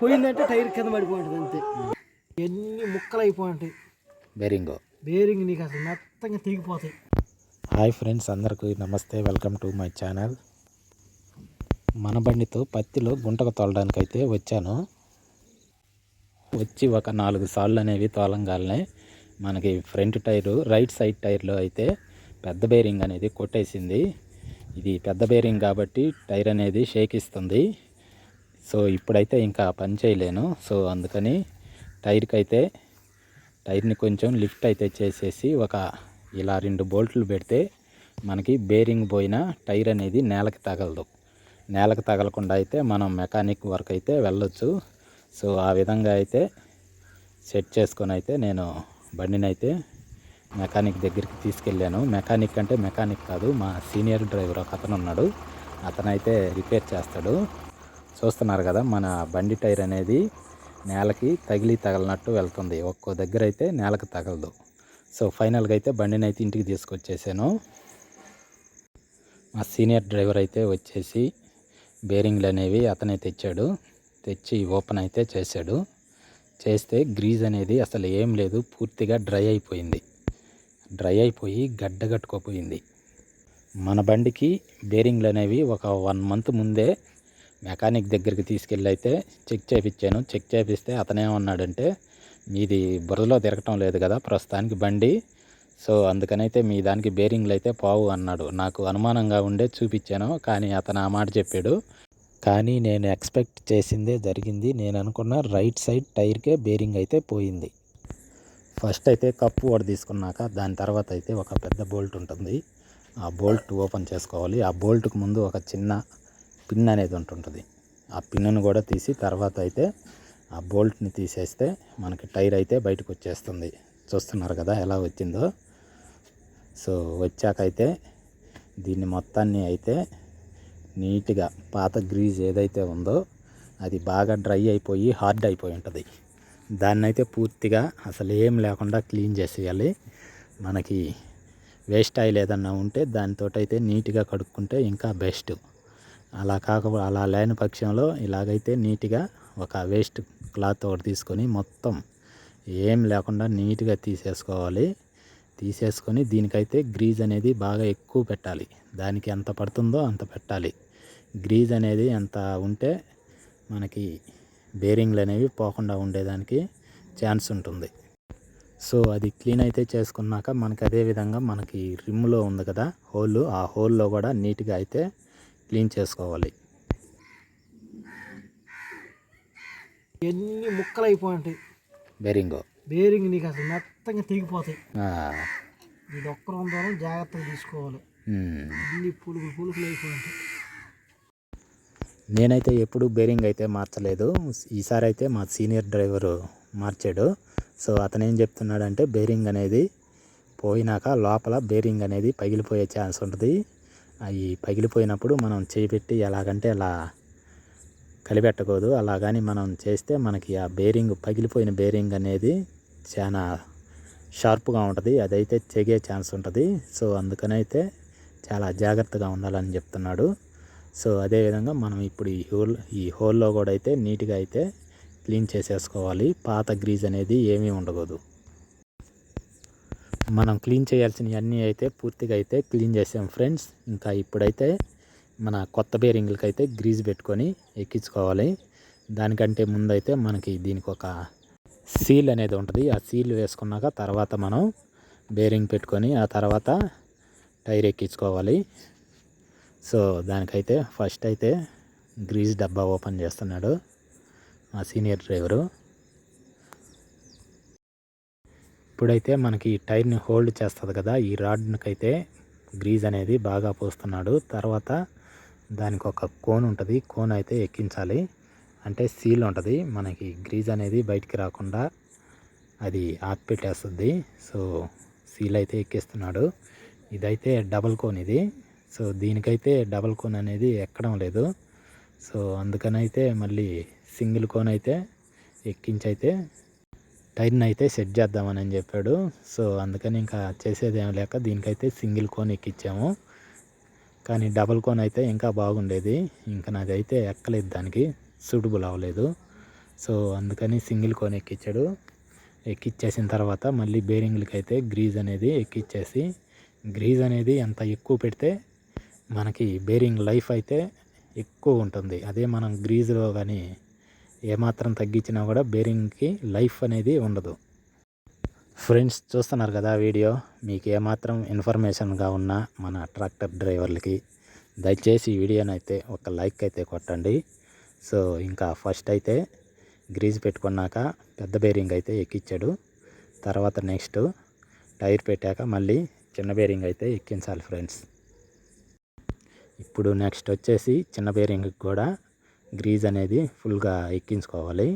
పోయిందంటే టైర్ కింద పడిపోయి ఉంటుంది అంతే. ఎన్ని ముక్కలు అయిపోయి ఉంటాయి బెరింగో. బేరింగ్ నీకు అసలు మెత్తంగా తెగిపోతాయి. హాయ్ ఫ్రెండ్స్ అందరికీ నమస్తే వెల్కమ్ టు మై ఛానల్. మన బండితో పత్తిలో గుంటకు తోలడానికి అయితే వచ్చాను. వచ్చి ఒక నాలుగు సార్లు అనేవి తోలంగానే మనకి ఫ్రంట్ టైరు రైట్ సైడ్ టైర్లో అయితే పెద్ద బేరింగ్ అనేది కొట్టేసింది. ఇది పెద్ద బేరింగ్ కాబట్టి టైర్ అనేది షేక్ ఇస్తుంది. సో ఇప్పుడైతే ఇంకా పని చేయలేను. సో అందుకని టైర్కి అయితే టైర్ని కొంచెం లిఫ్ట్ అయితే చేసేసి ఒక ఇలా రెండు బోల్ట్లు పెడితే మనకి బేరింగ్ పోయిన టైర్ అనేది నేలకి తగలదు. నేలకు తగలకుండా అయితే మనం మెకానిక్ వర్క్ అయితే వెళ్ళొచ్చు. సో ఆ విధంగా అయితే సెట్ చేసుకొని అయితే నేను బండిని అయితే మెకానిక్ దగ్గరికి తీసుకెళ్ళాను. మెకానిక్ అంటే మెకానిక్ కాదు మా సీనియర్ డ్రైవర్ ఒక అతను ఉన్నాడు. అతనైతే రిపేర్ చేస్తాడు. చూస్తున్నారు కదా మన బండి టైర్ అనేది నేలకి తగిలి తగలనట్టు వెళ్తుంది. ఒక్కో దగ్గర అయితే నేలకు తగలదు. సో ఫైనల్గా అయితే బండిని అయితే ఇంటికి తీసుకొచ్చేసాను. మా సీనియర్ డ్రైవర్ అయితే వచ్చేసి బేరింగ్లు అనేవి అతనే తెచ్చాడు. తెచ్చి ఓపెన్ అయితే చేశాడు. చేస్తే గ్రీజ్ అనేది అసలు ఏం లేదు పూర్తిగా డ్రై అయిపోయింది. డ్రై అయిపోయి గడ్డ కట్టుకోపోయింది. మన బండికి బేరింగ్లు అనేవి ఒక వన్ మంత్ ముందే మెకానిక్ దగ్గరికి తీసుకెళ్ళి అయితే చెక్ చేయించాను చెక్ చేపిస్తే అతనేమన్నాడంటే మీది బురదలో తిరగటం లేదు కదా ప్రస్తుతానికి బండి. సో అందుకనైతే మీ దానికి బేరింగ్లు అయితే పావు అన్నాడు. నాకు అనుమానంగా ఉండే చూపించాను కానీ అతను ఆ మాట చెప్పాడు. కానీ నేను ఎక్స్పెక్ట్ చేసిందే జరిగింది. నేను అనుకున్న రైట్ సైడ్ టైర్కే బేరింగ్ అయితే పోయింది. ఫస్ట్ అయితే కప్పు వాడు తీసుకున్నాక దాని తర్వాత అయితే ఒక పెద్ద బోల్ట్ ఉంటుంది. ఆ బోల్ట్ ఓపెన్ చేసుకోవాలి. ఆ బోల్ట్కు ముందు ఒక చిన్న పిన్ అనేది ఉంటుంటుంది. ఆ పిన్నును కూడా తీసి తర్వాత అయితే ఆ బోల్ట్ని తీసేస్తే మనకి టైర్ అయితే బయటకు వచ్చేస్తుంది చూస్తున్నారు కదా ఎలా వచ్చిందో. సో వచ్చాకైతే దీన్ని మొత్తాన్ని అయితే నీట్గా పాత గ్రీజ్ ఏదైతే ఉందో అది బాగా డ్రై అయిపోయి హార్డ్ అయిపోయి ఉంటుంది. దాన్ని అయితే పూర్తిగా అసలు ఏం లేకుండా క్లీన్ చేసేయాలి. మనకి వేస్ట్ ఆయిల్ ఏదన్నా ఉంటే దానితో అయితే నీట్గా కడుక్కుంటే ఇంకా బెస్ట్. అలా కాకపోతే అలా లేని పక్షంలో ఇలాగైతే నీట్గా ఒక వేస్ట్ క్లాత్ ఒకటి తీసుకొని మొత్తం ఏం లేకుండా నీట్గా తీసేసుకోవాలి. తీసేసుకొని దీనికైతే గ్రీజ్ అనేది బాగా ఎక్కువ పెట్టాలి. దానికి ఎంత పడుతుందో అంత పెట్టాలి. గ్రీజ్ అనేది ఎంత ఉంటే మనకి బేరింగ్లు అనేవి పోకుండా ఉండేదానికి ఛాన్స్ ఉంటుంది. సో అది క్లీన్ అయితే చేసుకున్నాక మనకి అదే విధంగా మనకి రిమ్లో ఉంది కదా హోల్ ఆ హోల్లో కూడా నీట్గా అయితే క్లీన్ చేసుకోవాలి. ఎన్ని ముక్కలు అయిపోయి ఉంటాయి బేరింగో. బేరింగ్ నీకు అసలు మెత్తంగా తెగిపోతాయి ఇది ఒక్క దూరం జాగ్రత్తగా తీసుకోవాలి. అన్ని పులుగులు పులుగులు అయిపోయి నేనైతే ఎప్పుడు బేరింగ్ అయితే మార్చలేదు. ఈసారి అయితే మా సీనియర్ డ్రైవరు మార్చాడు. సో అతను ఏం చెప్తున్నాడంటే బేరింగ్ అనేది పోయినాక లోపల బేరింగ్ అనేది పగిలిపోయే ఛాన్స్ ఉంటుంది. అవి పగిలిపోయినప్పుడు మనం చేయి పెట్టి ఎలాగంటే అలా కలిపెట్టకూడదు. అలా కానీ మనం చేస్తే మనకి ఆ బేరింగ్ పగిలిపోయిన బేరింగ్ అనేది చాలా షార్ప్గా ఉంటుంది. అదైతే తెగే ఛాన్స్ ఉంటుంది. సో అందుకనైతే చాలా జాగ్రత్తగా ఉండాలని చెప్తున్నాడు. సో అదేవిధంగా మనం ఇప్పుడు ఈ హోల్ ఈ హోల్లో కూడా అయితే నీట్గా అయితే క్లీన్ చేసేసుకోవాలి. పాత గ్రీజ్ అనేది ఏమీ ఉండకూడదు. మనం క్లీన్ చేయాల్సినవి అన్నీ అయితే పూర్తిగా అయితే క్లీన్ చేసాం ఫ్రెండ్స్. ఇంకా ఇప్పుడైతే మన కొత్త బేరింగ్లకి అయితే గ్రీజ్ పెట్టుకొని ఎక్కించుకోవాలి. దానికంటే ముందైతే మనకి దీనికి ఒక సీల్ అనేది ఉంటుంది. ఆ సీల్ వేసుకున్నాక తర్వాత మనం బేరింగ్ పెట్టుకొని ఆ తర్వాత టైర్ ఎక్కించుకోవాలి. సో దానికైతే ఫస్ట్ అయితే గ్రీజ్ డబ్బా ఓపెన్ చేస్తున్నాడు మా సీనియర్ డ్రైవరు. ఇప్పుడైతే మనకి ఈ టైర్ని హోల్డ్ చేస్తుంది కదా ఈ రాడ్నికైతే గ్రీజ్ అనేది బాగా పోస్తున్నాడు. తర్వాత దానికి ఒక కోన్ ఉంటుంది కోన్ అయితే ఎక్కించాలి. అంటే సీల్ ఉంటుంది మనకి గ్రీజ్ అనేది బయటికి రాకుండా అది ఆపిపెట్టేస్తుంది. సో సీల్ అయితే ఎక్కిస్తున్నాడు. ఇదైతే డబల్ కోన్ ఇది. సో దీనికైతే డబల్ కోన్ అనేది ఎక్కడం లేదు. సో అందుకనైతే మళ్ళీ సింగిల్ కోన్ అయితే ఎక్కించైతే టైర్ని అయితే సెట్ చేద్దామని అని చెప్పాడు. సో అందుకని ఇంకా చేసేది ఏం లేక దీనికైతే సింగిల్ కోన్ ఎక్కించాము కానీ డబుల్ కోన్ అయితే ఇంకా బాగుండేది. ఇంకా నాది అయితే ఎక్కలేదు దానికి. సూటబుల్ అవ్వలేదు. సో అందుకని సింగిల్ కోన్ ఎక్కించాడు ఎక్కిచ్చేసిన తర్వాత మళ్ళీ బేరింగ్లకి అయితే గ్రీజ్ అనేది ఎక్కిచ్చేసి గ్రీజ్ అనేది ఎంత ఎక్కువ పెడితే మనకి బేరింగ్ లైఫ్ అయితే ఎక్కువ ఉంటుంది. అదే మనం గ్రీజులో కానీ ఏమాత్రం తగ్గించినా కూడా బేరింగ్కి లైఫ్ అనేది ఉండదు. ఫ్రెండ్స్ చూస్తున్నారు కదా వీడియో? మీకు ఏమాత్రం ఇన్ఫర్మేషన్గా ఉన్న మన ట్రాక్టర్ డ్రైవర్లకి దయచేసి ఈ వీడియోని అయితే ఒక లైక్ అయితే కొట్టండి. సో ఇంకా ఫస్ట్ అయితే గ్రీజ్ పెట్టుకున్నాక పెద్ద బేరింగ్ అయితే ఎక్కించాడు తర్వాత నెక్స్ట్ టైర్ పెట్టాక మళ్ళీ చిన్న బేరింగ్ అయితే ఎక్కించాలి ఫ్రెండ్స్. ఇప్పుడు నెక్స్ట్ వచ్చేసి చిన్న బేరింగ్కి కూడా గ్రీజ్ అనేది ఫుల్గా ఎక్కించుకోవాలి.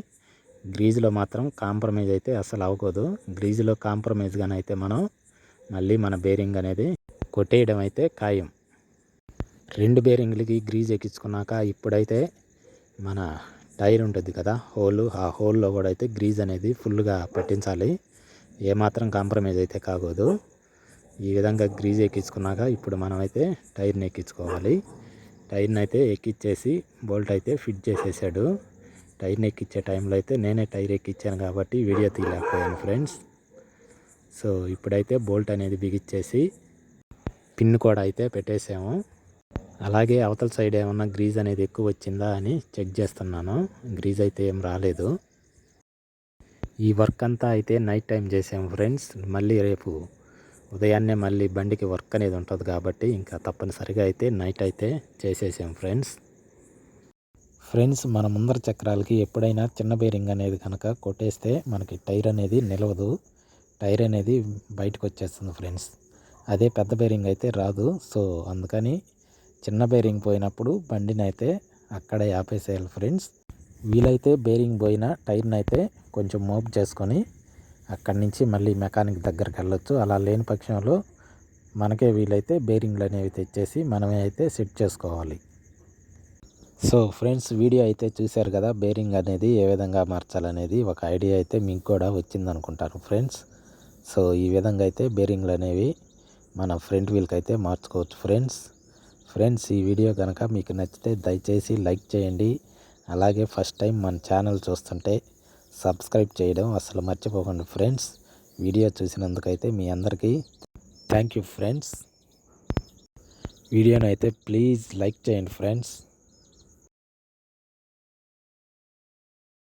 గ్రీజ్లో మాత్రం కాంప్రమైజ్ అయితే అసలు అవ్వకూడదు. గ్రీజ్లో కాంప్రమైజ్గానే అయితే మనం మళ్ళీ మన బేరింగ్ అనేది కొట్టేయడం అయితే ఖాయం. రెండు బేరింగ్లకి గ్రీజ్ ఎక్కించుకున్నాక ఇప్పుడైతే మన టైర్ ఉంటుంది కదా హోల్ ఆ హోల్లో కూడా అయితే గ్రీజ్ అనేది ఫుల్గా పెట్టించాలి. ఏమాత్రం కాంప్రమైజ్ అయితే కాకూడదు. ఈ విధంగా గ్రీజ్ ఎక్కించుకున్నాక ఇప్పుడు మనమైతే టైర్ని ఎక్కించుకోవాలి. టైర్ని అయితే ఎక్కిచ్చేసి బోల్ట్ అయితే ఫిట్ చేసేసాడు. టైర్ని ఎక్కించే టైంలో అయితే నేనే టైర్ ఎక్కించాను కాబట్టి వీడియో తీయలేకపోయాను ఫ్రెండ్స్. సో ఇప్పుడైతే బోల్ట్ అనేది బిగిచ్చేసి పిన్ కూడా అయితే పెట్టేసాము. అలాగే అవతల సైడ్ ఏమన్నా గ్రీజ్ అనేది ఎక్కువ వచ్చిందా అని చెక్ చేస్తున్నాను. గ్రీజ్ అయితే ఏం రాలేదు. ఈ వర్క్ అంతా అయితే నైట్ టైం చేసాము ఫ్రెండ్స్. మళ్ళీ రేపు ఉదయాన్నే మళ్ళీ బండికి వర్క్ అనేది ఉంటుంది కాబట్టి ఇంకా తప్పనిసరిగా అయితే నైట్ అయితే చేసేసాం ఫ్రెండ్స్. ఫ్రెండ్స్ మన ముందర చక్రాలకి ఎప్పుడైనా చిన్న బేరింగ్ అనేది కనుక కొట్టేస్తే మనకి టైర్ అనేది నిలవదు. టైర్ అనేది బయటకు వచ్చేస్తుంది ఫ్రెండ్స్. అదే పెద్ద బేరింగ్ అయితే రాదు. సో అందుకని చిన్న బేరింగ్ పోయినప్పుడు బండిని అయితే అక్కడే ఆపేసేయాలి ఫ్రెండ్స్. వీలైతే బేరింగ్ పోయిన టైర్ని అయితే కొంచెం మోప్ చేసుకొని అక్కడి నుంచి మళ్ళీ మెకానిక్ దగ్గరికి వెళ్ళొచ్చు. అలా లేని పక్షంలో మనకే వీలైతే బేరింగ్లు అనేవి తెచ్చేసి మనమే అయితే సెట్ చేసుకోవాలి. సో ఫ్రెండ్స్ వీడియో అయితే చూశారు కదా బేరింగ్ అనేది ఏ విధంగా మార్చాలనేది ఒక ఐడియా అయితే మీకు కూడా వచ్చిందనుకుంటాను ఫ్రెండ్స్. సో ఈ విధంగా అయితే బేరింగ్లు అనేవి మన ఫ్రంట్ వీల్కి అయితే మార్చుకోవచ్చు ఫ్రెండ్స్. ఫ్రెండ్స్ ఈ వీడియో కనుక మీకు నచ్చితే దయచేసి లైక్ చేయండి. అలాగే ఫస్ట్ టైం మన ఛానల్ చూస్తుంటే సబ్స్క్రైబ్ చేయడం అసలు మర్చిపోకండి ఫ్రెండ్స్. వీడియో చూసినందుకైతే మీ అందరికీ థ్యాంక్ యూ ఫ్రెండ్స్. వీడియోని అయితే ప్లీజ్ లైక్ చేయండి ఫ్రెండ్స్.